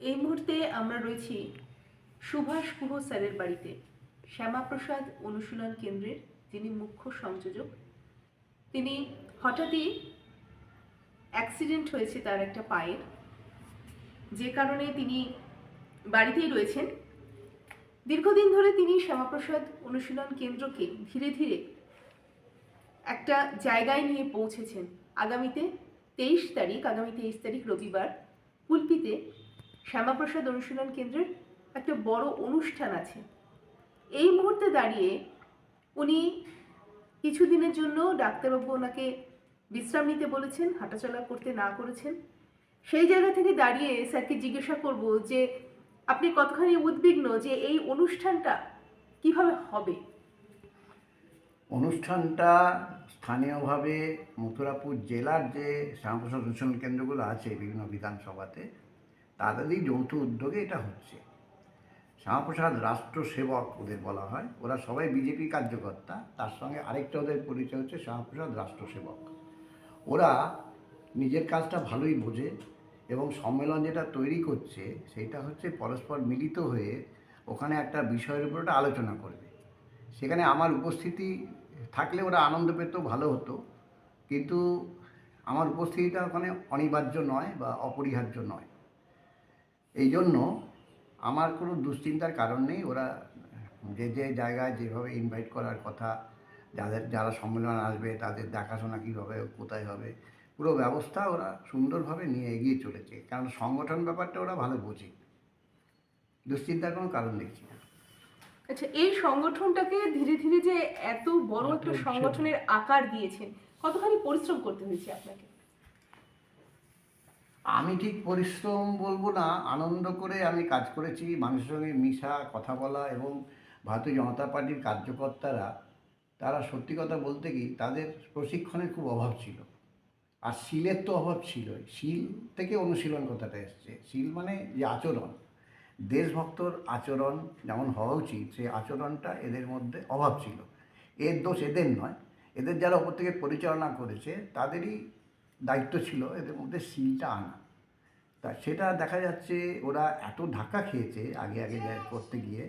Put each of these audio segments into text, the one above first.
এই মুহূর্তে আমরা রয়েছি সুভাষ গুহ স্যারের বাড়িতে। শ্যামাপ্রসাদ অনুশীলন কেন্দ্রের যিনি মুখ্য সংযোজক, তিনি হঠাৎই অ্যাক্সিডেন্ট হয়েছে তার একটা পায়ের। যে কারণে তিনি বাড়িতেই রয়েছেন। দীর্ঘদিন ধরে তিনি শ্যামাপ্রসাদ অনুশীলন কেন্দ্রকে ধীরে ধীরে একটা জায়গায় নিয়ে পৌঁছেছেন। আগামীতে তেইশ তারিখ, আগামী তেইশ তারিখ রবিবার, কুলপিতে শ্যামাপ্রসাদ অনুশীলন কেন্দ্রের একটা বড় অনুষ্ঠান আছে। এই মুহূর্তে দাঁড়িয়ে উনি কিছুদিনের জন্য ডাক্তারবাবু ওনাকে বিশ্রাম নিতে বলেছেন, হাঁটাচলা করতে না করেছেন। সেই জায়গা থেকে দাঁড়িয়ে স্যারকে জিজ্ঞাসা করব যে, আপনি কতখানি উদ্বিগ্ন যে এই অনুষ্ঠানটা কীভাবে হবে? অনুষ্ঠানটা স্থানীয়ভাবে মথুরাপুর জেলার যে শ্যামপ্রসাদ অনুশীলন কেন্দ্রগুলো আছে বিভিন্ন বিধানসভাতে তাদেরই যৌথ উদ্যোগে এটা হচ্ছে। শ্যামাপ্রসাদ রাষ্ট্র সেবক ওদের বলা হয়। ওরা সবাই বিজেপি কার্যকর্তা। তার সঙ্গে আরেকটা ওদের পরিচয় হচ্ছে শ্যামাপ্রসাদ রাষ্ট্র সেবক ওরা নিজের কাজটা ভালোই বোঝে এবং সম্মেলন যেটা তৈরি করছে, সেটা হচ্ছে পরস্পর মিলিত হয়ে ওখানে একটা বিষয়ের উপর একটা আলোচনা করবে। সেখানে আমার উপস্থিতি থাকলে ওরা আনন্দ পেত, ভালো হতো। কিন্তু আমার উপস্থিতিটা ওখানে অনিবার্য নয় বা অপরিহার্য নয়। এই জন্য আমার কোনো দুশ্চিন্তার কারণ নেই। ওরা যে যে জায়গায় যেভাবে ইনভাইট করার কথা যাদের যারা সম্মেলন আসবে তাদের দেখাশোনা কীভাবে কোথায় হবে পুরো ব্যবস্থা ওরা সুন্দরভাবে নিয়ে এগিয়ে চলেছে। কারণ সংগঠন ব্যাপারটা ওরা ভালো বোঝে। দুশ্চিন্তার কোনো কারণ দেখছি না। আচ্ছা এই সংগঠনটাকে ধীরে ধীরে যে এত বড় একটা সংগঠনের আকার দিয়েছেন কতখানি পরিশ্রম করতে হয়েছে আপনাকে? আমি ঠিক পরিশ্রম বলব না, আনন্দ করে আমি কাজ করেছি, মানুষের সঙ্গে মিশা, কথা বলা এবং ভারতীয় জনতা পার্টির কার্যকর্তারা, তারা সত্যি কথা বলতে কি তাদের প্রশিক্ষণের খুব অভাব ছিল। আর শিলের তো অভাব ছিলই। শিল থেকে অনুশীলন কথাটা এসছে। শিল মানে যে আচরণ। দেশভক্তর আচরণ যেমন হওয়া উচিত সেই আচরণটা এদের মধ্যে অভাব ছিল। এর দোষ এদের নয়। এদের যারা ওপর থেকে পরিচালনা করেছে, তাদেরই দায়িত্ব ছিল এদের মধ্যে শিলটা আনা। তা সেটা দেখা যাচ্ছে ওরা এত ধাক্কা খেয়েছে আগে আগে করতে গিয়ে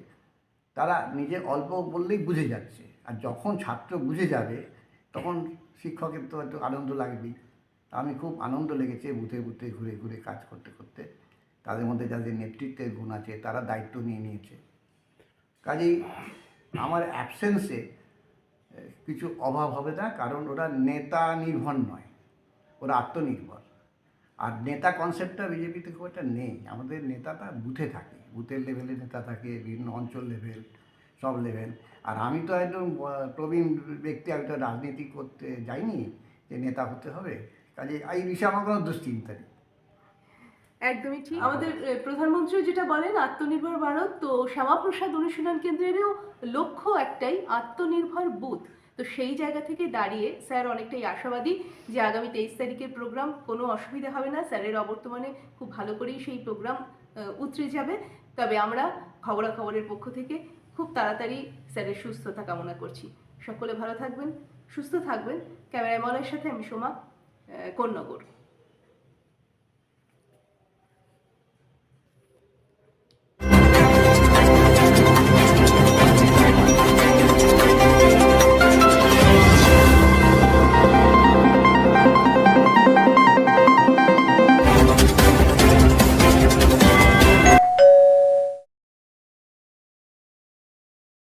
তারা নিজে অল্প বললেই বুঝে যাচ্ছে। আর যখন ছাত্র বুঝে যাবে তখন শিক্ষকের তো একটু আনন্দ লাগবেই। তা আমি খুব আনন্দ লেগেছে বুথে বুথে ঘুরে ঘুরে কাজ করতে করতে। তাদের মধ্যে যাদের নেতৃত্বের গুণ আছে তারা দায়িত্ব নিয়ে নিয়েছে। কাজেই আমার অ্যাবসেন্সে কিছু অভাব হবে না কারণ ওরা নেতা নির্ভর নয় ওরা আত্মনির্ভর। আর নেতা কনসেপ্টটা বিজেপিতে খুব একটা নেই। আমাদের নেতাটা বুথে থাকে। বুথের লেভেলে নেতা থাকে বিভিন্ন অঞ্চল লেভেল সব লেভেল আর আমি তো একদম প্রবীণ ব্যক্তি আমি তো রাজনীতি করতে যাইনি যে নেতা হতে হবে। কাজে এই বিষয়ে আমার কোনো দুশ্চিন্তা নেই। একদমই ঠিক। আমাদের প্রধানমন্ত্রী যেটা বলেন আত্মনির্ভর ভারত তো শ্যামাপ্রসাদ অনুশীলন কেন্দ্রেরও লক্ষ্য একটাই আত্মনির্ভর বুথ। তো সেই জায়গা থেকে দাঁড়িয়ে স্যার অনেকটাই আশাবাদী যে আগামী তেইশ তারিখের প্রোগ্রাম কোনো অসুবিধা হবে না। স্যারের অবর্তমানে খুব ভালো করেই সেই প্রোগ্রাম উতরে যাবে। তবে আমরা খবরাখবরের পক্ষ থেকে খুব তাড়াতাড়ি স্যারের সুস্থতা কামনা করছি। সকলে ভালো থাকবেন, সুস্থ থাকবেন। ক্যামেরায় মনের সাথে আমি সোমা কোন্নগর।